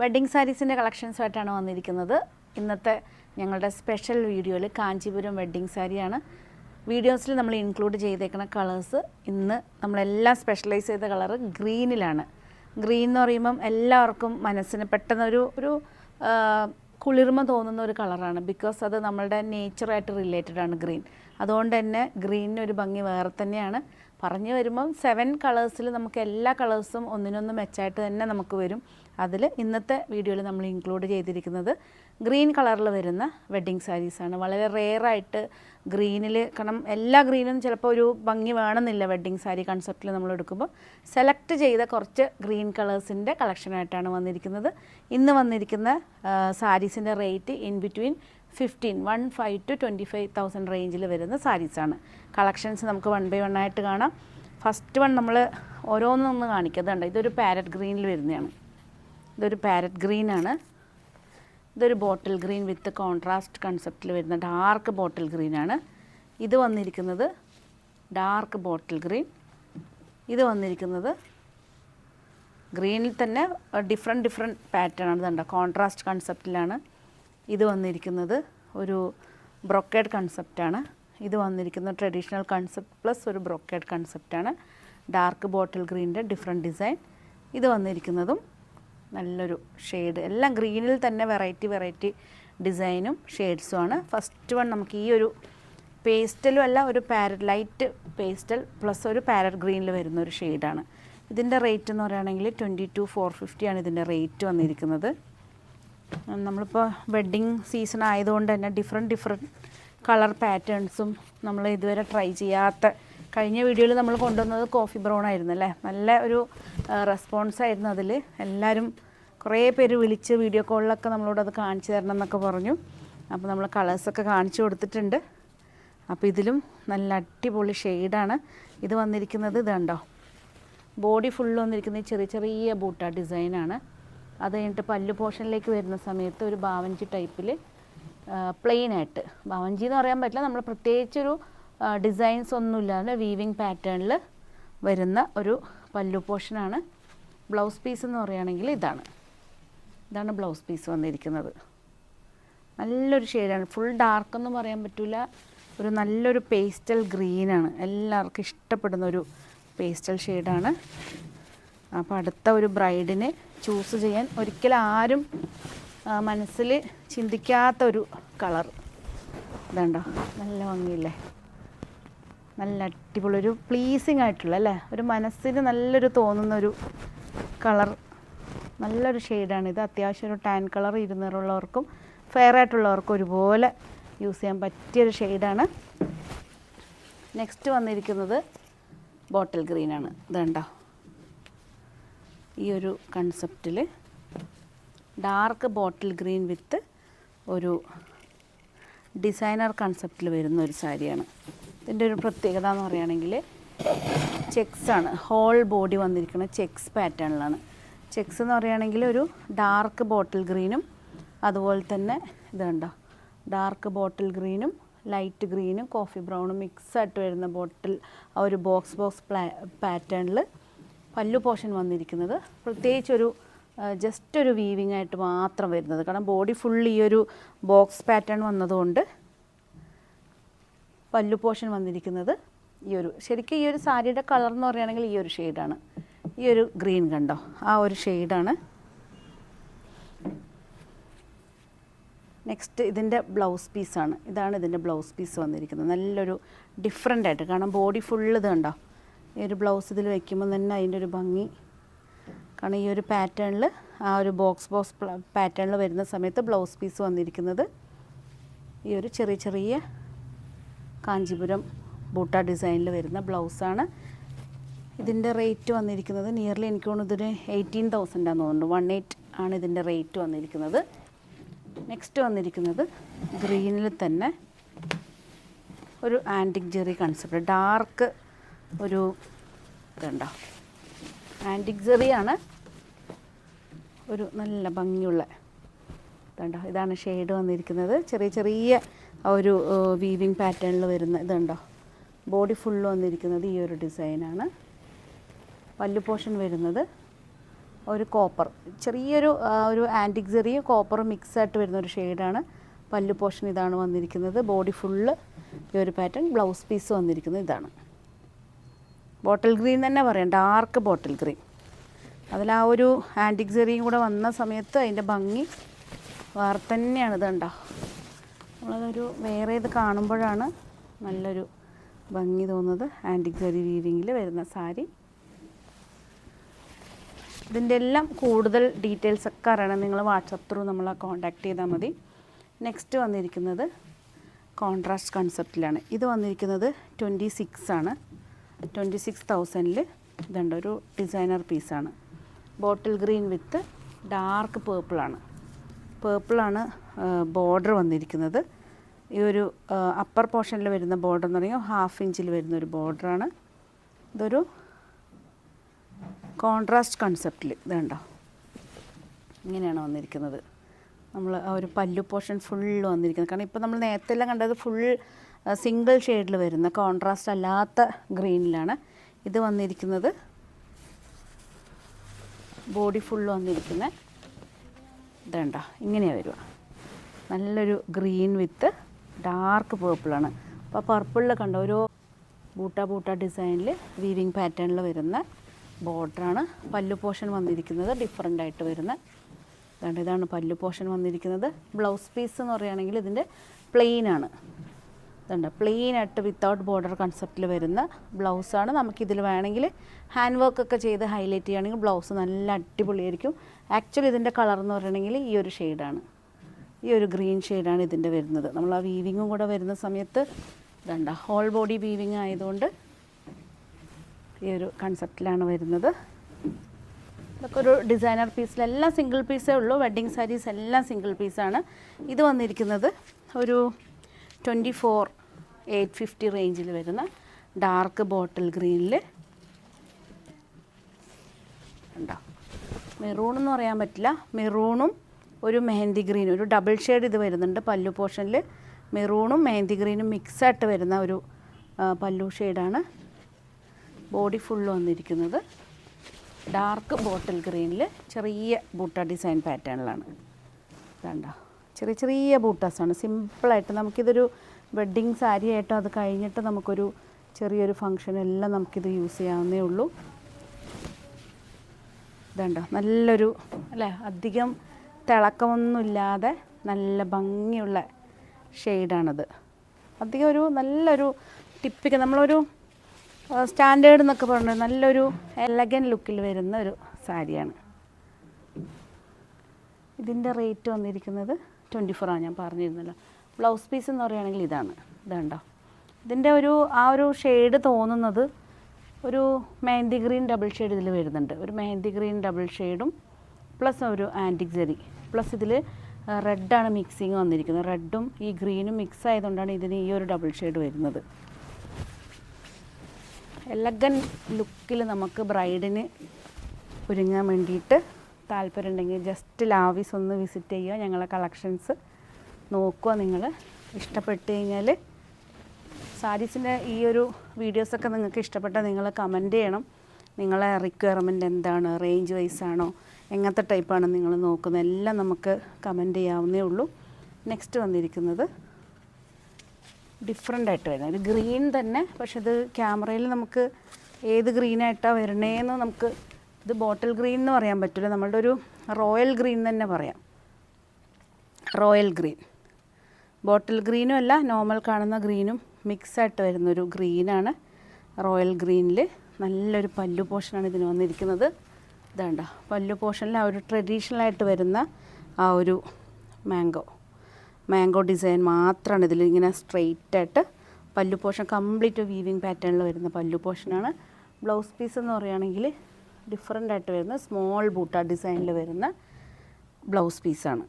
Wedding സാരീസിന്റെ കളക്ഷൻസുമായിട്ടാണ് വന്നിരിക്കുന്നത്. ഇന്നത്തെ ഞങ്ങളുടെ സ്പെഷ്യൽ വീഡിയോയിൽ കാഞ്ചീപുരം വെഡ്ഡിങ് സാരിയാണ്. വീഡിയോസിൽ നമ്മൾ ഇൻക്ലൂഡ് ചെയ്തേക്കുന്ന കളേഴ്സ് ഇന്ന് നമ്മളെല്ലാം സ്പെഷ്യലൈസ് ചെയ്ത കളറ് ഗ്രീനിലാണ്. ഗ്രീൻ എന്ന് പറയുമ്പം എല്ലാവർക്കും മനസ്സിന് പെട്ടെന്നൊരു ഒരു കുളിർമ തോന്നുന്ന ഒരു കളറാണ്. ബിക്കോസ് അത് നമ്മളുടെ നേച്ചറായിട്ട് റിലേറ്റഡ് ആണ് ഗ്രീൻ. അതുകൊണ്ട് തന്നെ ഗ്രീനിന് ഒരു ഭംഗി വേറെ തന്നെയാണ്. പറഞ്ഞു വരുമ്പം സെവൻ കളേഴ്സിൽ നമുക്ക് എല്ലാ കളേഴ്സും ഒന്നിനൊന്ന് മെച്ചായിട്ട് തന്നെ നമുക്ക് വരും. അതിൽ ഇന്നത്തെ വീഡിയോയിൽ നമ്മൾ ഇൻക്ലൂഡ് ചെയ്തിരിക്കുന്നത് ഗ്രീൻ കളറിൽ വരുന്ന വെഡ്ഡിങ് സാരീസാണ് വളരെ റെയറായിട്ട് ഗ്രീനിൽ കാരണം എല്ലാ ഗ്രീനും ചിലപ്പോൾ ഒരു ഭംഗി വേണമെന്നില്ല വെഡ്ഡിങ് സാരി കൺസെപ്റ്റിൽ നമ്മൾ എടുക്കുമ്പോൾ സെലക്ട് ചെയ്ത കുറച്ച് ഗ്രീൻ കളേഴ്സിന്റെ കളക്ഷനായിട്ടാണ് വന്നിരിക്കുന്നത്. ഇന്ന് വന്നിരിക്കുന്ന സാരീസിന്റെ rate in between fifteen one five to twenty five thousand റേഞ്ചിൽ വരുന്ന സാരീസാണ് കളക്ഷൻസ് നമുക്ക് വൺ ബൈ വൺ ആയിട്ട് കാണാം. ഫസ്റ്റ് വൺ നമ്മൾ ഓരോന്നൊന്ന് കാണിക്കുന്നത് ഇതൊരു പാരറ്റ് ഗ്രീനിൽ വരുന്നതാണ്. ഇതൊരു പാരറ്റ് ഗ്രീൻ ആണ്. ഇതൊരു ബോട്ടിൽ ഗ്രീൻ വിത്ത് കോൺട്രാസ്റ്റ് കൺസെപ്റ്റിൽ വരുന്ന ഡാർക്ക് ബോട്ടിൽ ഗ്രീൻ ആണ്. ഇത് വന്നിരിക്കുന്നത് ഡാർക്ക് ബോട്ടിൽ ഗ്രീൻ ഇത് വന്നിരിക്കുന്നത് ഗ്രീനിൽ തന്നെ ഡിഫറെന്റ് ഡിഫറെന്റ് പാറ്റേൺ ആണ്. ഇതുണ്ട്? കോൺട്രാസ്റ്റ് കൺസെപ്റ്റിലാണ് ഇത് വന്നിരിക്കുന്നത് ഒരു ബ്രൊക്കേഡ് കൺസെപ്റ്റാണ് ഇത് വന്നിരിക്കുന്നത് ട്രഡീഷണൽ കൺസെപ്റ്റ് പ്ലസ് ഒരു ബ്രൊക്കേഡ് കൺസെപ്റ്റാണ് ഡാർക്ക് ബോട്ടിൽ ഗ്രീനിന്റെ ഡിഫറെന്റ് ഡിസൈൻ ഇത് വന്നിരിക്കുന്നതും നല്ലൊരു ഷെയ്ഡ്. എല്ലാം ഗ്രീനിൽ തന്നെ വെറൈറ്റി വെറൈറ്റി ഡിസൈനും ഷെയ്ഡ്സും ആണ് ഫസ്റ്റ് വൺ നമുക്ക് ഈ ഒരു പേസ്റ്റലും അല്ല ഒരു പാരറ്റ് ലൈറ്റ് പേസ്റ്റൽ പ്ലസ് ഒരു പാരറ്റ് ഗ്രീനിൽ വരുന്ന ഒരു ഷെയ്ഡാണ്. ഇതിന്റെ റേറ്റ് എന്ന് പറയുകയാണെങ്കിൽ ട്വന്റി ടു ഫോർ ഫിഫ്റ്റിയാണ് ഇതിന്റെ റേറ്റ് വന്നിരിക്കുന്നത്. നമ്മളിപ്പോൾ വെഡ്ഡിങ് സീസൺ ആയതുകൊണ്ട് തന്നെ ഡിഫറെന്റ് ഡിഫറെന്റ് കളർ പാറ്റേൺസും നമ്മൾ ഇതുവരെ ട്രൈ ചെയ്യാത്ത കഴിഞ്ഞ വീഡിയോയിൽ നമ്മൾ കൊണ്ടുവന്നത് കോഫി ബ്രൗൺ ആയിരുന്നു അല്ലേ? നല്ല ഒരു റെസ്പോൺസ് ആയിരുന്നു അതിൽ. എല്ലാവരും കുറേ പേര് വിളിച്ച് വീഡിയോ കോളിലൊക്കെ നമ്മളോട് അത് കാണിച്ചു തരണം എന്നൊക്കെ പറഞ്ഞു. അപ്പോൾ നമ്മൾ കളേഴ്സൊക്കെ കാണിച്ചു കൊടുത്തിട്ടുണ്ട്. അപ്പോൾ ഇതിലും നല്ല അടിപൊളി ഷെയ്ഡാണ്. ഇത് വന്നിരിക്കുന്നത് ഇത് കണ്ടോ ബോഡി ഫുള്ള് വന്നിരിക്കുന്നത് ചെറിയ ചെറിയ ബൂട്ട ഡിസൈനാണ്. അത് കഴിഞ്ഞിട്ട് പല്ലു പോർഷനിലേക്ക് വരുന്ന സമയത്ത് ഒരു ബാവഞ്ചി ടൈപ്പിൽ പ്ലെയിനായിട്ട്. ബാവഞ്ചി എന്ന് പറയാൻ പറ്റില്ല. നമ്മൾ പ്രത്യേകിച്ചൊരു ഡിസൈൻസ് ഒന്നുമില്ലാതെ വീവിങ് പാറ്റേണിൽ വരുന്ന ഒരു പല്ലു പോർഷനാണ് ബ്ലൗസ് പീസ് എന്ന് പറയുകയാണെങ്കിൽ ഇതാണ്. ഇതാണ് ബ്ലൗസ് പീസ് വന്നിരിക്കുന്നത്. നല്ലൊരു ഷെയ്ഡാണ് ഫുൾ ഡാർക്ക് എന്ന് പറയാൻ പറ്റില്ല ഒരു നല്ലൊരു പേസ്റ്റൽ ഗ്രീനാണ് എല്ലാവർക്കും ഇഷ്ടപ്പെടുന്ന ഒരു പേസ്റ്റൽ ഷെയ്ഡാണ് അപ്പോൾ അടുത്ത ഒരു ബ്രൈഡിനെ ചൂസ് ചെയ്യാൻ ഒരിക്കലും ആരും മനസ്സിൽ ചിന്തിക്കാത്ത ഒരു കളർ ഇതുണ്ടോ? നല്ല ഭംഗിയില്ലേ? നല്ല അടിപൊളി ഒരു പ്ലീസിങ് ആയിട്ടുള്ള അല്ലേ? ഒരു മനസ്സിന് നല്ലൊരു തോന്നുന്ന ഒരു കളർ നല്ലൊരു ഷെയ്ഡാണ് ഇത്. അത്യാവശ്യം ഒരു ടാൻ കളർ ഇരുന്നൂറുള്ളവർക്കും ഫെയർ ആയിട്ടുള്ളവർക്കും ഒരുപോലെ യൂസ് ചെയ്യാൻ പറ്റിയൊരു ഷെയ്ഡാണ് നെക്സ്റ്റ് വന്നിരിക്കുന്നത് ബോട്ടിൽ ഗ്രീനാണ് ഇതുണ്ടോ? ഈ ഒരു കൺസെപ്റ്റിൽ ഡാർക്ക് ബോട്ടിൽ ഗ്രീൻ വിത്ത് ഒരു ഡിസൈനർ കൺസെപ്റ്റിൽ വരുന്ന ഒരു സാരിയാണ്. ഇതിന്റെ ഒരു പ്രത്യേകത എന്ന് പറയുകയാണെങ്കിൽ ചെക്സ് ആണ് ഹോൾ ബോഡി വന്നിരിക്കുന്ന ചെക്സ് പാറ്റേണിലാണ്. ചെക്സ് എന്ന് പറയുകയാണെങ്കിൽ ഒരു ഡാർക്ക് ബോട്ടിൽ ഗ്രീനും അതുപോലെ തന്നെ ഇതുണ്ടോ ഡാർക്ക് ബോട്ടിൽ ഗ്രീനും ലൈറ്റ് ഗ്രീനും കോഫി ബ്രൗണും മിക്സ് ആയിട്ട് വരുന്ന ബോട്ടിൽ ആ ഒരു ബോക്സ് ബോക്സ് പ്ലാ പാറ്റേണിൽ പല്ലു പോർഷൻ വന്നിരിക്കുന്നത്. പ്രത്യേകിച്ച് ഒരു ജസ്റ്റ് ഒരു വീവിങ് ആയിട്ട് മാത്രം വരുന്നത്. കാരണം ബോഡി ഫുൾ ഈ ഒരു ബോക്സ് പാറ്റേൺ വന്നതുകൊണ്ട് പല്ലു പോഷൻ വന്നിരിക്കുന്നത് ഈ ഒരു ശരിക്കും ഈ ഒരു സാരിയുടെ കളർ എന്ന് പറയുകയാണെങ്കിൽ ഈ ഒരു ഷെയ്ഡാണ് ഈ ഒരു ഗ്രീൻ കണ്ടോ? ആ ഒരു ഷെയ്ഡാണ് നെക്സ്റ്റ് ഇതിന്റെ ബ്ലൗസ് പീസാണ് ഇതാണ് ഇതിന്റെ ബ്ലൗസ് പീസ് വന്നിരിക്കുന്നത്. നല്ലൊരു ഡിഫറെന്റ് ആയിട്ട് കാരണം ബോഡി ഫുള്ള് ഇത് കണ്ടോ? ഈ ഒരു ബ്ലൗസ് ഇതിൽ വയ്ക്കുമ്പോൾ തന്നെ അതിന്റെ ഒരു ഭംഗി. കാരണം ഈ ഒരു പാറ്റേണിൽ ആ ഒരു ബോക്സ് ബോക്സ് പാറ്റേണിൽ വരുന്ന സമയത്ത് ബ്ലൗസ് പീസ് വന്നിരിക്കുന്നത് ഈ ഒരു ചെറിയ ചെറിയ കാഞ്ചീപുരം ബൂട്ട ഡിസൈനിൽ വരുന്ന ബ്ലൗസാണ്. ഇതിന്റെ റേറ്റ് വന്നിരിക്കുന്നത് നിയർലി എനിക്ക് തോന്നുന്നു ഇതൊരു എയ്റ്റീൻ തൗസൻഡാന്ന് തോന്നുന്നു. വൺ എയ്റ്റ് ആണ് ഇതിന്റെ റേറ്റ് വന്നിരിക്കുന്നത്. നെക്സ്റ്റ് വന്നിരിക്കുന്നത് ഗ്രീനിൽ തന്നെ ഒരു ആന്റിക് ജെറി കൺസെപ്റ്റ് ഡാർക്ക് ഒരു ഇതുണ്ടോ? ആന്റിക് ജെറിയാണ്. ഒരു നല്ല ഭംഗിയുള്ള ഇതുണ്ടോ? ഇതാണ് ഷെയ്ഡ് വന്നിരിക്കുന്നത്. ചെറിയ ചെറിയ ഒരു വീവിങ് പാറ്റേണിൽ വരുന്ന ഇതുണ്ടോ? ബോഡി ഫുള്ള് വന്നിരിക്കുന്നത് ഈ ഒരു ഡിസൈനാണ് പല്ലു പോർഷൻ വരുന്നത് ഒരു കോപ്പർ ചെറിയൊരു ഒരു ആന്റിക് ചെറിയ കോപ്പർ മിക്സ് ആയിട്ട് വരുന്ന ഒരു ഷെയ്ഡാണ് പല്ലു പോർഷൻ ഇതാണ് വന്നിരിക്കുന്നത്. ബോഡി ഫുള്ള് ഈ ഒരു പാറ്റേൺ ബ്ലൗസ് പീസ് വന്നിരിക്കുന്നത് ഇതാണ്. ബോട്ടിൽ ഗ്രീൻ തന്നെ പറയാം. ഡാർക്ക് ബോട്ടിൽ ഗ്രീൻ അതിൽ ആ ഒരു ആന്റിക് ചെറിയും കൂടെ വന്ന സമയത്ത് അതിന്റെ ഭംഗി വേറെ തന്നെയാണ് നമ്മളതൊരു വേറെ ഇത് കാണുമ്പോഴാണ് നല്ലൊരു ഭംഗി തോന്നുന്നത്. ആന്റിക് സാരി വീവിങ്ങിൽ വരുന്ന സാരി. ഇതിന്റെ എല്ലാം കൂടുതൽ ഡീറ്റെയിൽസ് ഒക്കെ അറിയണം. നിങ്ങൾ വാട്സപ്പ് ത്രൂ നമ്മളെ കോൺടാക്ട് ചെയ്താൽ മതി. നെക്സ്റ്റ് വന്നിരിക്കുന്നത് കോൺട്രാസ്റ്റ് കൺസെപ്റ്റിലാണ്. ഇത് വന്നിരിക്കുന്നത് ട്വന്റി സിക്സ് ആണ്. ട്വന്റി സിക്സ് തൗസൻഡിൽ ഇതുണ്ട്. ഒരു ഡിസൈനർ പീസാണ്. ബോട്ടിൽ ഗ്രീൻ വിത്ത് ഡാർക്ക് പേർപ്പിളാണ്. പേർപ്പിളാണ് ബോർഡർ വന്നിരിക്കുന്നത്. ഈ ഒരു അപ്പർ പോർഷനിൽ വരുന്ന ബോർഡർ എന്ന് പറയുമ്പോൾ ഹാഫ് ഇഞ്ചിൽ വരുന്ന ഒരു ബോർഡറാണ് ഇതൊരു കോൺട്രാസ്റ്റ് കൺസെപ്റ്റിൽ ഇത് കണ്ടോ? ഇങ്ങനെയാണ് വന്നിരിക്കുന്നത്. നമ്മൾ ആ ഒരു പല്ലു പോർഷൻ ഫുൾ വന്നിരിക്കുന്നത്. കാരണം ഇപ്പോൾ നമ്മൾ നേരത്തെ എല്ലാം കണ്ടത് ഫുൾ സിംഗിൾ ഷെയ്ഡിൽ വരുന്ന കോൺട്രാസ്റ്റ് അല്ലാത്ത ഗ്രീനിലാണ് ഇത് വന്നിരിക്കുന്നത്. ബോഡി ഫുൾ വന്നിരിക്കുന്ന ഇതുണ്ടോ? ഇങ്ങനെയാണ് വരുക. നല്ലൊരു ഗ്രീൻ വിത്ത് ഡാർക്ക് പേർപ്പിളാണ് അപ്പോൾ പർപ്പിളിൽ കണ്ട ഓരോ ബൂട്ട ബൂട്ട ഡിസൈനിൽ വീവിങ് പാറ്റേണിൽ വരുന്ന ബോർഡറാണ് പല്ലു പോർഷൻ വന്നിരിക്കുന്നത് ഡിഫറെന്റ് ആയിട്ട് വരുന്ന. അതുകൊണ്ട് ഇതാണ് പല്ലു പോർഷൻ വന്നിരിക്കുന്നത്. ബ്ലൗസ് പീസ് എന്ന് പറയുകയാണെങ്കിൽ ഇതിന്റെ പ്ലെയിൻ ആണ്. ഇതുണ്ട് പ്ലെയിൻ ആയിട്ട് വിത്തൗട്ട് ബോർഡർ കൺസെപ്റ്റിൽ വരുന്ന ബ്ലൗസാണ് നമുക്കിതിൽ വേണമെങ്കിൽ ഹാൻഡ് വർക്ക് ഒക്കെ ചെയ്ത് ഹൈലൈറ്റ് ചെയ്യുകയാണെങ്കിൽ ബ്ലൗസ് നല്ല അടിപൊളിയായിരിക്കും. ആക്ച്വലി ഇതിന്റെ കളർ എന്ന് പറയുകയാണെങ്കിൽ ഈ ഒരു ഷെയ്ഡാണ് ഈ ഒരു ഗ്രീൻ ഷെയ്ഡാണ് ഇതിന്റെ വരുന്നത്. നമ്മൾ ആ വീവിങ്ങും കൂടെ വരുന്ന സമയത്ത് ഇതണ്ട ഹോൾ ബോഡി വീവിങ് ആയതുകൊണ്ട് ഈ ഒരു കൺസെപ്റ്റിലാണ് വരുന്നത്. ഇതൊക്കെ ഒരു ഡിസൈനർ പീസിലെല്ലാം സിംഗിൾ പീസേ ഉള്ളൂ. വെഡ്ഡിങ് സാരീസ് എല്ലാം സിംഗിൾ പീസാണ് ഇത് വന്നിരിക്കുന്നത് ഒരു ട്വന്റി ഫോർ എയ്റ്റ് ഫിഫ്റ്റി റേഞ്ചിൽ വരുന്ന ഡാർക്ക് ബോട്ടിൽ ഗ്രീനിൽ ഉണ്ടോ മെറൂൺ എന്ന് പറയാൻ പറ്റില്ല. മെറൂണും ഒരു മെഹന്തി ഗ്രീൻ ഒരു ഡബിൾ ഷെയ്ഡ് ഇത് വരുന്നുണ്ട് പല്ലു പോർഷനിൽ മെറൂണും മെഹന്തി ഗ്രീനും മിക്സായിട്ട് വരുന്ന ഒരു പല്ലു ഷെയ്ഡാണ്. ബോഡി ഫുൾ വന്നിരിക്കുന്നത്. ഡാർക്ക് ബോട്ടിൽ ഗ്രീനിൽ ചെറിയ ബൂട്ട ഡിസൈൻ പാറ്റേണിലാണ്. കണ്ടോ? ചെറിയ ചെറിയ ബൂട്ടാസാണ്. സിമ്പിളായിട്ട് നമുക്കിതൊരു വെഡ്ഡിങ് സാരി ആയിട്ടോ അത് കഴിഞ്ഞിട്ട് നമുക്കൊരു ചെറിയൊരു ഫങ്ഷനെല്ലാം നമുക്കിത് യൂസ് ചെയ്യാവുന്നേ ഉള്ളൂ. ഇതുണ്ടോ? നല്ലൊരു അല്ലേ? അധികം തിളക്കമൊന്നുമില്ലാതെ നല്ല ഭംഗിയുള്ള ഷെയ്ഡാണിത്. അധികം ഒരു നല്ലൊരു ടിപ്പിക്ക് നമ്മളൊരു സ്റ്റാൻഡേർഡ് എന്നൊക്കെ പറഞ്ഞു നല്ലൊരു എലഗൻ ലുക്കിൽ വരുന്ന ഒരു സാരിയാണ്. ഇതിന്റെ റേറ്റ് വന്നിരിക്കുന്നത് ട്വന്റി ഫോറാണ് ഞാൻ പറഞ്ഞിരുന്നല്ലോ. ബ്ലൗസ് പീസ് എന്ന് പറയുകയാണെങ്കിൽ ഇതാണ്. ഇതുണ്ടോ? ഇതിന്റെ ഒരു ആ ഒരു ഷെയ്ഡ് തോന്നുന്നത് ഒരു മെഹന്തി ഗ്രീൻ ഡബിൾ ഷെയ്ഡ് ഇതിൽ വരുന്നുണ്ട്. ഒരു മെഹന്തി ഗ്രീൻ ഡബിൾ ഷെയ്ഡും പ്ലസ് ഒരു ആന്റിക് ജെറി പ്ലസ് ഇതിൽ റെഡാണ് മിക്സിങ് വന്നിരിക്കുന്നത്. റെഡും ഈ ഗ്രീനും മിക്സ് ആയതുകൊണ്ടാണ് ഇതിന് ഈ ഒരു ഡബിൾ ഷെയ്ഡ് വരുന്നത്. എലഗൻ ലുക്കിൽ നമുക്ക് ബ്രൈഡിന് ഒരുങ്ങാൻ വേണ്ടിയിട്ട് താല്പര്യം ഉണ്ടെങ്കിൽ ജസ്റ്റ് ലാവീസ് ഒന്ന് വിസിറ്റ് ചെയ്യുക. ഞങ്ങളെ കളക്ഷൻസ് നോക്കുക. നിങ്ങൾ ഇഷ്ടപ്പെട്ട് കഴിഞ്ഞാൽ സാരീസിന്റെ ഈ ഒരു വീഡിയോസൊക്കെ നിങ്ങൾക്ക് ഇഷ്ടപ്പെട്ടാൽ നിങ്ങൾ കമന്റ് ചെയ്യണം. നിങ്ങളെ റിക്വയർമെന്റ് എന്താണ്? റേഞ്ച് വൈസ് ആണോ? എങ്ങനത്തെ ടൈപ്പാണ് നിങ്ങൾ നോക്കുന്നത്? എല്ലാം നമുക്ക് കമന്റ് ചെയ്യാവുന്നേ ഉള്ളൂ. നെക്സ്റ്റ് വന്നിരിക്കുന്നത് ഡിഫറെന്റ് ആയിട്ട് വരുന്നത്. ഒരു ഗ്രീൻ തന്നെ പക്ഷെ ഇത് ക്യാമറയിൽ നമുക്ക് ഏത് ഗ്രീനായിട്ടാണ് വരണേന്ന് നമുക്ക് ഇത് ബോട്ടിൽ ഗ്രീൻ എന്ന് പറയാൻ പറ്റില്ല. നമ്മളുടെ ഒരു റോയൽ ഗ്രീൻ തന്നെ പറയാം. റോയൽ ഗ്രീൻ ബോട്ടിൽ ഗ്രീനും അല്ല നോർമൽ കാണുന്ന ഗ്രീനും മിക്സ് മിക്സായിട്ട് വരുന്നൊരു ഗ്രീനാണ് റോയൽ ഗ്രീനിൽ നല്ലൊരു പല്ലു പോഷനാണ് ഇതിന് വന്നിരിക്കുന്നത്. ഇതാണ്ട പല്ലു പോർഷനിൽ ആ ഒരു ട്രഡീഷണൽ ആയിട്ട് വരുന്ന ആ ഒരു മാംഗോ മാംഗോ ഡിസൈൻ മാത്രമാണ് ഇതിൽ ഇങ്ങനെ സ്ട്രെയിറ്റ് ആയിട്ട് പല്ലു പോർഷൻ കംപ്ലീറ്റ് വീവിങ് പാറ്റേണിൽ വരുന്ന പല്ലു പോർഷനാണ് ബ്ലൗസ് പീസ് എന്ന് പറയുകയാണെങ്കിൽ ഡിഫറെന്റ് ആയിട്ട് വരുന്ന സ്മോൾ ബൂട്ട ഡിസൈനിൽ വരുന്ന ബ്ലൗസ് പീസാണ്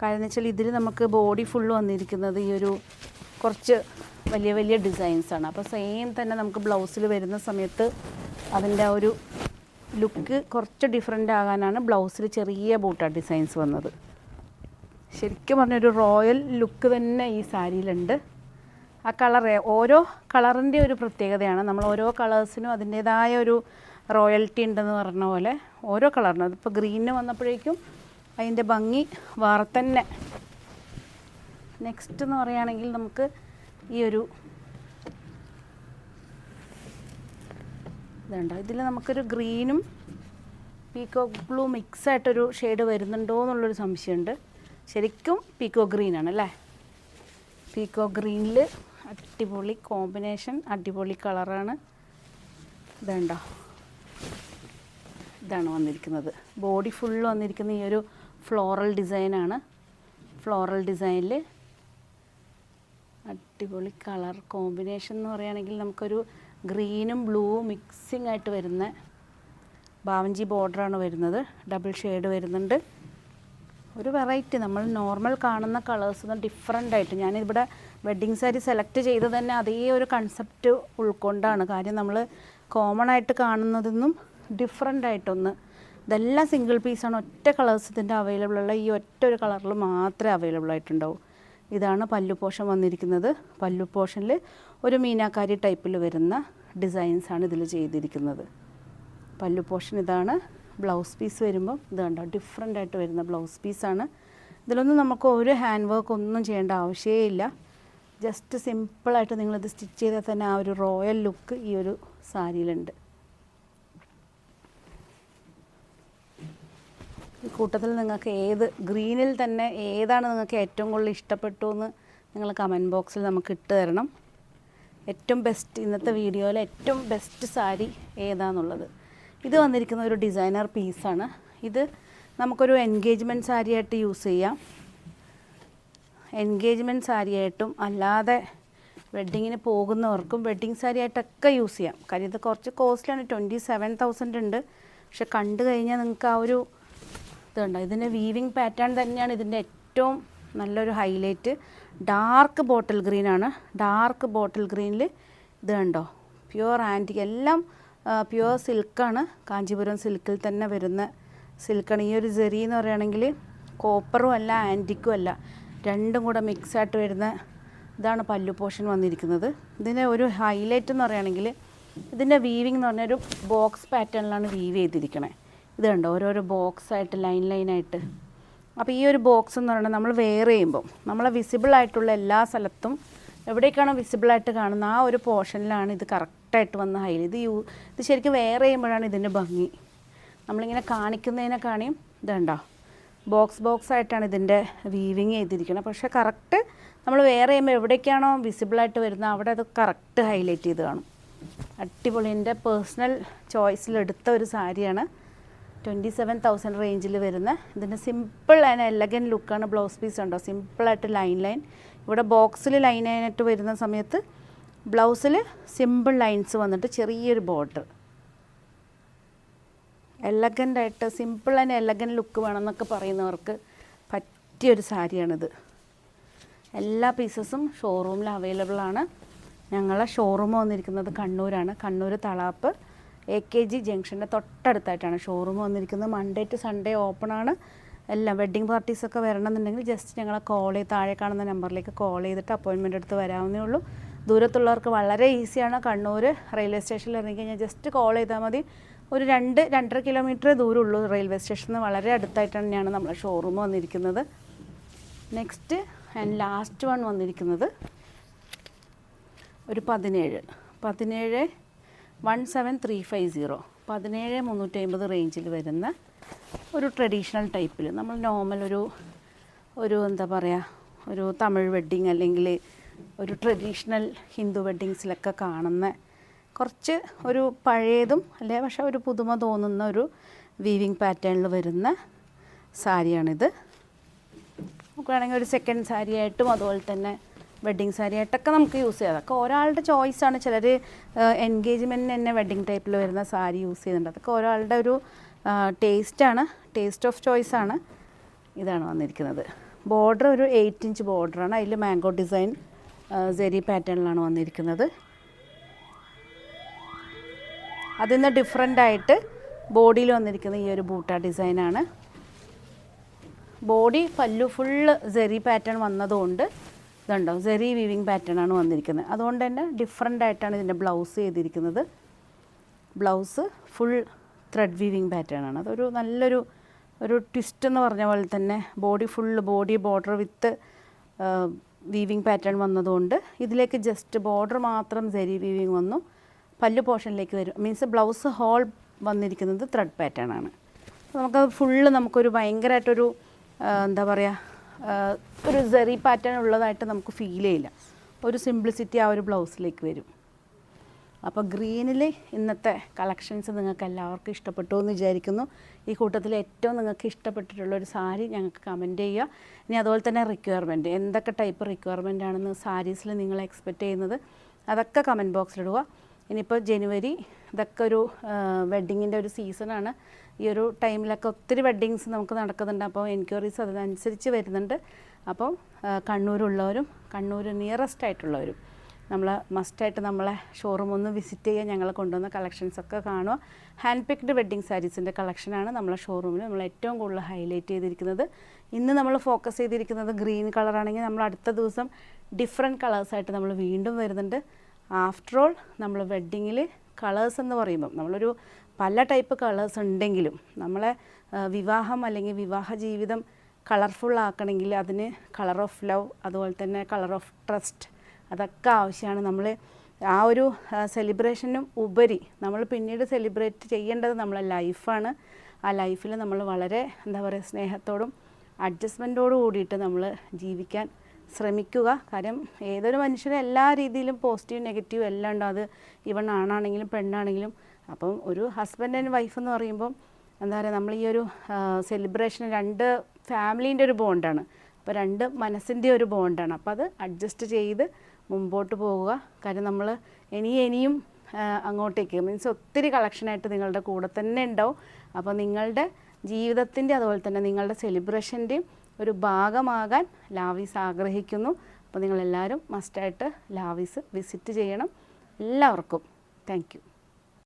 കാരണം വെച്ചാൽ ഇതിൽ നമുക്ക് ബോഡി ഫുള്ള് വന്നിരിക്കുന്നത് ഈ ഒരു കുറച്ച് വലിയ വലിയ ഡിസൈൻസാണ് അപ്പോൾ സെയിം തന്നെ നമുക്ക് ബ്ലൗസിൽ വരുന്ന സമയത്ത് അതിന്റെ ഒരു ലുക്ക് കുറച്ച് ഡിഫറെന്റ് ആകാനാണ് ബ്ലൗസിൽ ചെറിയ ബൂട്ട ഡിസൈൻസ് വന്നത്. ശരിക്കും പറഞ്ഞൊരു റോയൽ ലുക്ക് തന്നെ ഈ സാരിയിലുണ്ട്. ആ കളർ ഓരോ കളറിന്റെ ഒരു പ്രത്യേകതയാണ്. നമ്മൾ ഓരോ കളേഴ്സിനും അതിന്റേതായ ഒരു റോയൽറ്റി ഉണ്ടെന്ന് പറഞ്ഞ പോലെ ഓരോ കളറിനും അതിപ്പോൾ ഗ്രീനിന് വന്നപ്പോഴേക്കും അതിന്റെ ഭംഗി വേറെ തന്നെ. നെക്സ്റ്റ് എന്ന് പറയുകയാണെങ്കിൽ നമുക്ക് ഈ ഒരു ഇതുണ്ടോ ഇതിൽ നമുക്കൊരു ഗ്രീനും പീക്കോ ബ്ലൂ മിക്സ് ആയിട്ടൊരു ഷെയ്ഡ് വരുന്നുണ്ടോ എന്നുള്ളൊരു സംശയമുണ്ട്. ശരിക്കും പീക്കോ ഗ്രീനാണ് അല്ലേ? പീക്കോ ഗ്രീനിൽ അടിപൊളി കോമ്പിനേഷൻ അടിപൊളി കളറാണ്. ഇതുണ്ടോ. ഇതാണ് വന്നിരിക്കുന്നത്. ബോഡി ഫുൾ വന്നിരിക്കുന്ന ഈ ഒരു ഫ്ലോറൽ ഡിസൈനാണ്. ഫ്ലോറൽ ഡിസൈനിൽ അടിപൊളി കളർ കോമ്പിനേഷൻ എന്ന് പറയുകയാണെങ്കിൽ നമുക്കൊരു ഗ്രീനും ബ്ലൂവും മിക്സിംഗ് ആയിട്ട് വരുന്ന ബാവഞ്ചി ബോർഡറാണ് വരുന്നത്. ഡബിൾ ഷെയ്ഡ് വരുന്നുണ്ട്. ഒരു വെറൈറ്റി. നമ്മൾ നോർമൽ കാണുന്ന കളേഴ്സ് നിന്ന് ഡിഫറെന്റ് ആയിട്ട്. ഞാനിവിടെ വെഡ്ഡിങ് സാരി സെലക്ട് ചെയ്ത് തന്നെ അതേ ഒരു കൺസെപ്റ്റ് ഉൾക്കൊണ്ടാണ്. കാര്യം നമ്മൾ കോമൺ ആയിട്ട് കാണുന്നതെന്നും ഡിഫറെന്റ് ആയിട്ടൊന്ന് ഇതെല്ലാം സിംഗിൾ പീസാണ് ഒറ്റ കളേഴ്സ് ഇതിന്റെ അവൈലബിൾ ഉള്ള ഈ ഒറ്റ ഒരു കളറിൽ മാത്രമേ അവൈലബിൾ ആയിട്ടുണ്ടാവും. ഇതാണ് പല്ലു പോഷൻ വന്നിരിക്കുന്നത്. പല്ലു പോഷനിൽ ഒരു മീനാക്കാരി ടൈപ്പിൽ വരുന്ന ഡിസൈൻസാണ് ഇതിൽ ചെയ്തിരിക്കുന്നത്. പല്ലു പോർഷൻ ഇതാണ്. ബ്ലൗസ് പീസ് വരുമ്പം ഇത് കണ്ടോ? ഡിഫറെന്റ് ആയിട്ട് വരുന്ന ബ്ലൗസ് പീസാണ്. ഇതിലൊന്നും നമുക്ക് ഒരു ഹാൻഡ് വർക്ക് ഒന്നും ചെയ്യേണ്ട ആവശ്യമേ ഇല്ല ജസ്റ്റ് സിമ്പിളായിട്ട് നിങ്ങളിത് സ്റ്റിച്ച് ചെയ്താൽ തന്നെ ആ ഒരു റോയൽ ലുക്ക് ഈ ഒരു സാരിയിലുണ്ട്. ഈ കൂട്ടത്തിൽ നിങ്ങൾക്ക് ഏത് ഗ്രീനിൽ തന്നെ ഏതാണ് നിങ്ങൾക്ക് ഏറ്റവും കൂടുതൽ ഇഷ്ടപ്പെട്ടു എന്ന് നിങ്ങൾ കമന്റ് ബോക്സിൽ നമുക്ക് ഇട്ട് തരണം. ഏറ്റവും ബെസ്റ്റ് ഇന്നത്തെ വീഡിയോയിൽ ഏറ്റവും ബെസ്റ്റ് സാരി ഏതാന്നുള്ളത്. ഇത് വന്നിരിക്കുന്ന ഒരു ഡിസൈനർ പീസാണ് ഇത് നമുക്കൊരു എൻഗേജ്മെന്റ് സാരിയായിട്ട് യൂസ് ചെയ്യാം. എൻഗേജ്മെന്റ് സാരിയായിട്ടും അല്ലാതെ വെഡ്ഡിങ്ങിന് പോകുന്നവർക്കും വെഡ്ഡിങ് സാരിയായിട്ടൊക്കെ യൂസ് ചെയ്യാം. കാര്യം ഇത് കുറച്ച് കോസ്റ്റ്ലിയാണ് ട്വന്റി സെവൻ തൗസൻഡ് ഉണ്ട്. പക്ഷെ കണ്ടു കഴിഞ്ഞാൽ നിങ്ങൾക്ക് ആ ഒരു ഇതുണ്ടോ ഇതിന്റെ വീവിങ് പാറ്റേൺ തന്നെയാണ് ഇതിന്റെ ഏറ്റവും നല്ലൊരു ഹൈലൈറ്റ് ഡാർക്ക് ബോട്ടിൽ ഗ്രീനാണ് ഡാർക്ക് ബോട്ടിൽ ഗ്രീനിൽ ഇത് കണ്ടോ? പ്യുവർ ആന്റിക് എല്ലാം പ്യുവർ സിൽക്കാണ് കാഞ്ചീപുരം സിൽക്കിൽ തന്നെ വരുന്ന സിൽക്കാണ് ഈ ഒരു ജെറി എന്ന് പറയുകയാണെങ്കിൽ കോപ്പറും അല്ല ആന്റിക്കും അല്ല. രണ്ടും കൂടെ മിക്സായിട്ട് വരുന്ന ഇതാണ് പല്ലു പോഷൻ വന്നിരിക്കുന്നത്. ഇതിന്റെ ഒരു ഹൈലൈറ്റ് എന്ന് പറയുകയാണെങ്കിൽ ഇതിന്റെ വീവിങ് എന്ന് പറഞ്ഞൊരു ബോക്സ് പാറ്റേണിലാണ് വീവ് ചെയ്തിരിക്കണേ. ഇത് കണ്ടോ? ഓരോരോ ബോക്സ് ആയിട്ട് ലൈൻ ലൈനായിട്ട് അപ്പോൾ ഈ ഒരു ബോക്സ് എന്ന് പറയുന്നത് നമ്മൾ വെയർ ചെയ്യുമ്പോൾ നമ്മളെ വിസിബിൾ ആയിട്ടുള്ള എല്ലാ സ്ഥലത്തും എവിടേക്കാണോ വിസിബിളായിട്ട് കാണുന്ന ആ ഒരു പോർഷനിലാണ് ഇത് കറക്റ്റായിട്ട് വന്ന് ഹൈലൈറ്റ് ഇത് യൂ ഇത് ശരിക്കും വെയർ ചെയ്യുമ്പോഴാണ് ഇതിന്റെ ഭംഗി. നമ്മളിങ്ങനെ കാണിക്കുന്നതിനെ കാണിയും ഇതുണ്ടോ? ബോക്സ് ബോക്സ് ആയിട്ടാണ് ഇതിന്റെ വീവിങ് ചെയ്തിരിക്കുന്നത്. പക്ഷേ കറക്റ്റ് നമ്മൾ വെയർ ചെയ്യുമ്പോൾ എവിടേക്കാണോ വിസിബിളായിട്ട് വരുന്നത് അവിടെ അത് കറക്റ്റ് ഹൈലൈറ്റ് ചെയ്ത് കാണും. അടിപൊളി. എന്റെ പേഴ്സണൽ ചോയ്സിലെടുത്ത ഒരു സാരിയാണ് ട്വന്റി സെവൻ തൗസൻഡ് റേഞ്ചിൽ വരുന്ന ഇതിന്റെ സിമ്പിൾ ആൻഡ് എലഗൻ ലുക്കാണ് ബ്ലൗസ് പീസ് ഉണ്ടോ? സിമ്പിളായിട്ട് ലൈൻ ലൈൻ ഇവിടെ ബോക്സിൽ ലൈൻ ആയിട്ട് വരുന്ന സമയത്ത് ബ്ലൗസിൽ സിമ്പിൾ ലൈൻസ് വന്നിട്ട് ചെറിയൊരു ബോർഡർ എലഗന്റായിട്ട് സിമ്പിൾ ആൻഡ് എലഗൻ ലുക്ക് വേണമെന്നൊക്കെ പറയുന്നവർക്ക് പറ്റിയൊരു സാരിയാണിത്. എല്ലാ പീസസും ഷോറൂമിൽ അവൈലബിൾ ആണ്. ഞങ്ങളെ ഷോറൂം വന്നിരിക്കുന്നത് കണ്ണൂരാണ്. Kannur Thalap. A K G ജംഗ്ഷന്റെ തൊട്ടടുത്തായിട്ടാണ്. ഷോറൂം വന്നിരിക്കുന്നത്. മൺഡേ ടു സൺഡേ ഓപ്പൺ ആണ്. എല്ലാം വെഡ്ഡിങ് പാർട്ടീസൊക്കെ വരണമെന്നുണ്ടെങ്കിൽ ജസ്റ്റ് ഞങ്ങളെ കോൾ ചെയ്ത് താഴെ കാണുന്ന നമ്പറിലേക്ക് കോൾ ചെയ്തിട്ട് അപ്പോയിൻമെന്റ് എടുത്ത് വരാവുന്നേ ഉള്ളൂ. ദൂരത്തുള്ളവർക്ക് വളരെ ഈസിയാണ് കണ്ണൂർ റെയിൽവേ സ്റ്റേഷനിൽ ഇറങ്ങി കഴിഞ്ഞാൽ ജസ്റ്റ് കോൾ ചെയ്താൽ മതി. ഒരു രണ്ട് രണ്ടര കിലോമീറ്റർ ദൂരമുള്ളൂ റെയിൽവേ സ്റ്റേഷനിൽ നിന്ന് വളരെ അടുത്തായിട്ട് തന്നെയാണ് നമ്മളെ ഷോറൂം വന്നിരിക്കുന്നത്. നെക്സ്റ്റ് ആൻഡ് ലാസ്റ്റ് വൺ വന്നിരിക്കുന്നത് ഒരു പതിനേഴ്. പതിനേഴ് one seven three five zero പതിനേഴ് മുന്നൂറ്റി അമ്പത് റേഞ്ചിൽ വരുന്ന ഒരു ട്രഡീഷണൽ ടൈപ്പിൽ നമ്മൾ നോർമൽ ഒരു ഒരു എന്താ പറയുക ഒരു തമിഴ് വെഡ്ഡിങ് അല്ലെങ്കിൽ ഒരു ട്രഡീഷണൽ ഹിന്ദു വെഡ്ഡിങ്സിലൊക്കെ കാണുന്ന കുറച്ച് ഒരു പഴയതും അല്ലെ പക്ഷേ ഒരു പുതുമ തോന്നുന്ന ഒരു വീവിങ് പാറ്റേണിൽ വരുന്ന സാരിയാണിത്. നമുക്ക് വേണമെങ്കിൽ ഒരു സെക്കൻഡ് സാരിയായിട്ടും അതുപോലെ തന്നെ വെഡ്ഡിങ് സാരി ആയിട്ടൊക്കെ നമുക്ക് യൂസ് ചെയ്യാം. അതൊക്കെ ഒരാളുടെ ചോയ്സാണ് ചിലർ എൻഗേജ്മെന്റിന് തന്നെ വെഡ്ഡിങ് ടൈപ്പിൽ വരുന്ന സാരി യൂസ് ചെയ്യുന്നുണ്ട്. അതൊക്കെ ഒരാളുടെ ഒരു ടേസ്റ്റാണ് ടേസ്റ്റ് ഓഫ് ചോയ്സാണ് ഇതാണ് വന്നിരിക്കുന്നത്. ബോർഡർ ഒരു എയ്റ്റ് ഇഞ്ച് ബോർഡറാണ് അതിൽ മാംഗോ ഡിസൈൻ സെരി പാറ്റേണിലാണ് വന്നിരിക്കുന്നത്. അതിൽ നിന്ന് ഡിഫറെന്റ് ആയിട്ട് ബോഡിയിൽ വന്നിരിക്കുന്ന ഈ ഒരു ബൂട്ട ഡിസൈനാണ് ബോഡി പല്ലു ഫുള്ള് സെറി പാറ്റേൺ വന്നതുകൊണ്ട് ഇതുണ്ടോ സെറി വീവിങ് പാറ്റേൺ ആണ് വന്നിരിക്കുന്നത്. അതുകൊണ്ട് തന്നെ ഡിഫറെന്റ് ആയിട്ടാണ് ഇതിന്റെ ബ്ലൗസ് ചെയ്തിരിക്കുന്നത്. Blouse full thread weaving pattern ആണ്. അതൊരു നല്ലൊരു ഒരു ട്വിസ്റ്റ് എന്ന് പറഞ്ഞ പോലെ തന്നെ body full body border with weaving pattern വന്നതുകൊണ്ട് ഇതിലേക്ക് ജസ്റ്റ് ബോർഡർ മാത്രം സെരി വീവിങ് വന്നു. പല്ല് പോർഷനിലേക്ക് വരും. മീൻസ് ബ്ലൗസ് ഹോൾ വന്നിരിക്കുന്നത് ത്രെഡ് പാറ്റേൺ ആണ്. നമുക്ക് ഫുള്ള് നമുക്കൊരു ഭയങ്കരമായിട്ടൊരു എന്താ പറയുക ഒരു സെറി പാറ്റേൺ ഉള്ളതായിട്ട് നമുക്ക് ഫീൽ ചെയ്യില്ല. ഒരു സിംപ്ലിസിറ്റി ആ ഒരു ബ്ലൗസിലേക്ക് വരും. അപ്പോൾ ഗ്രീനിൽ ഇന്നത്തെ കളക്ഷൻസ് നിങ്ങൾക്ക് എല്ലാവർക്കും ഇഷ്ടപ്പെട്ടു എന്ന് വിചാരിക്കുന്നു. ഈ കൂട്ടത്തിൽ ഏറ്റവും നിങ്ങൾക്ക് ഇഷ്ടപ്പെട്ടിട്ടുള്ള ഒരു സാരി ഞങ്ങൾക്ക് കമന്റ് ചെയ്യുക. ഇനി അതുപോലെ തന്നെ റിക്വയർമെന്റ് എന്തൊക്കെ ടൈപ്പ് റിക്വയർമെന്റ് ആണെന്ന് സാരീസിൽ നിങ്ങൾ എക്സ്പെക്റ്റ് ചെയ്യുന്നത് അതൊക്കെ കമന്റ് ബോക്സിലിടുക ഇനിയിപ്പോൾ ജനുവരി ഇതൊക്കെ ഒരു വെഡ്ഡിങ്ങിന്റെ ഒരു സീസണാണ് ഈ ഒരു ടൈമിലൊക്കെ ഒത്തിരി വെഡ്ഡിങ്സ് നമുക്ക് നടക്കുന്നുണ്ട്. അപ്പോൾ എൻക്വയറീസ് അതിനനുസരിച്ച് വരുന്നുണ്ട്. അപ്പോൾ കണ്ണൂരുള്ളവരും കണ്ണൂർ നിയറസ്റ്റ് ആയിട്ടുള്ളവരും നമ്മൾ മസ്റ്റായിട്ട് നമ്മളെ ഷോറൂം ഒന്ന് വിസിറ്റ് ചെയ്യുക ഞങ്ങൾ കൊണ്ടുവന്ന കളക്ഷൻസ് ഒക്കെ കാണുക. ഹാൻഡ് പിക്ഡ് വെഡ്ഡിങ് സാരീസിന്റെ കളക്ഷനാണ് നമ്മളെ ഷോറൂമിൽ നമ്മൾ ഏറ്റവും കൂടുതൽ ഹൈലൈറ്റ് ചെയ്തിരിക്കുന്നത്. ഇന്ന് നമ്മൾ ഫോക്കസ് ചെയ്തിരിക്കുന്നത് ഗ്രീൻ കളറാണെങ്കിൽ നമ്മൾ അടുത്ത ദിവസം ഡിഫറെന്റ് കളേഴ്സായിട്ട് നമ്മൾ വീണ്ടും വരുന്നുണ്ട്. ആഫ്റ്റർ ഓൾ നമ്മൾ വെഡ്ഡിങ്ങിൽ കളേഴ്സ് എന്ന് പറയുമ്പം നമ്മളൊരു പല ടൈപ്പ് കളേഴ്സ് ഉണ്ടെങ്കിലും നമ്മളെ വിവാഹം അല്ലെങ്കിൽ വിവാഹ ജീവിതം കളർഫുൾ ആക്കണമെങ്കിൽ അതിന് കളർ ഓഫ് ലവ് അതുപോലെ തന്നെ കളർ ഓഫ് ട്രസ്റ്റ് അതൊക്കെ ആവശ്യമാണ്. നമ്മൾ ആ ഒരു സെലിബ്രേഷനും ഉപരി നമ്മൾ പിന്നീട് സെലിബ്രേറ്റ് ചെയ്യേണ്ടത് നമ്മളെ ലൈഫാണ് ആ ലൈഫിൽ നമ്മൾ വളരെ എന്താ പറയുക സ്നേഹത്തോടും അഡ്ജസ്റ്റ്മെന്റോടു കൂടിയിട്ട് നമ്മൾ ജീവിക്കാൻ ശ്രമിക്കുക. കാര്യം ഏതൊരു മനുഷ്യനും എല്ലാ രീതിയിലും പോസിറ്റീവ് നെഗറ്റീവ് എല്ലാം ഉണ്ട് അത് ഇവൺ ആണാണെങ്കിലും പെണ്ണാണെങ്കിലും. അപ്പം ഒരു ഹസ്ബൻഡ് ആൻഡ് വൈഫ് എന്ന് പറയുമ്പം എന്താ പറയുക നമ്മൾ ഈ ഒരു സെലിബ്രേഷൻ രണ്ട് ഫാമിലീന്റെ ഒരു ബോണ്ടാണ് അപ്പോൾ രണ്ട് മനസ്സിന്റെ ഒരു ബോണ്ടാണ് അപ്പോൾ അത് അഡ്ജസ്റ്റ് ചെയ്ത് മുമ്പോട്ട് പോവുക കാര്യം നമ്മൾ ഇനി ഇനിയും അങ്ങോട്ടേക്ക് മീൻസ് ഒത്തിരി കളക്ഷനായിട്ട് നിങ്ങളുടെ കൂടെ തന്നെ ഉണ്ടാവും. അപ്പോൾ നിങ്ങളുടെ ജീവിതത്തിന്റെ അതുപോലെ തന്നെ നിങ്ങളുടെ സെലിബ്രേഷന്റെയും ഒരു ഭാഗമാകാൻ ലാവീസ് ആഗ്രഹിക്കുന്നു. അപ്പോൾ നിങ്ങളെല്ലാവരും മസ്റ്റായിട്ട് ലാവീസ് വിസിറ്റ് ചെയ്യണം. എല്ലാവർക്കും താങ്ക്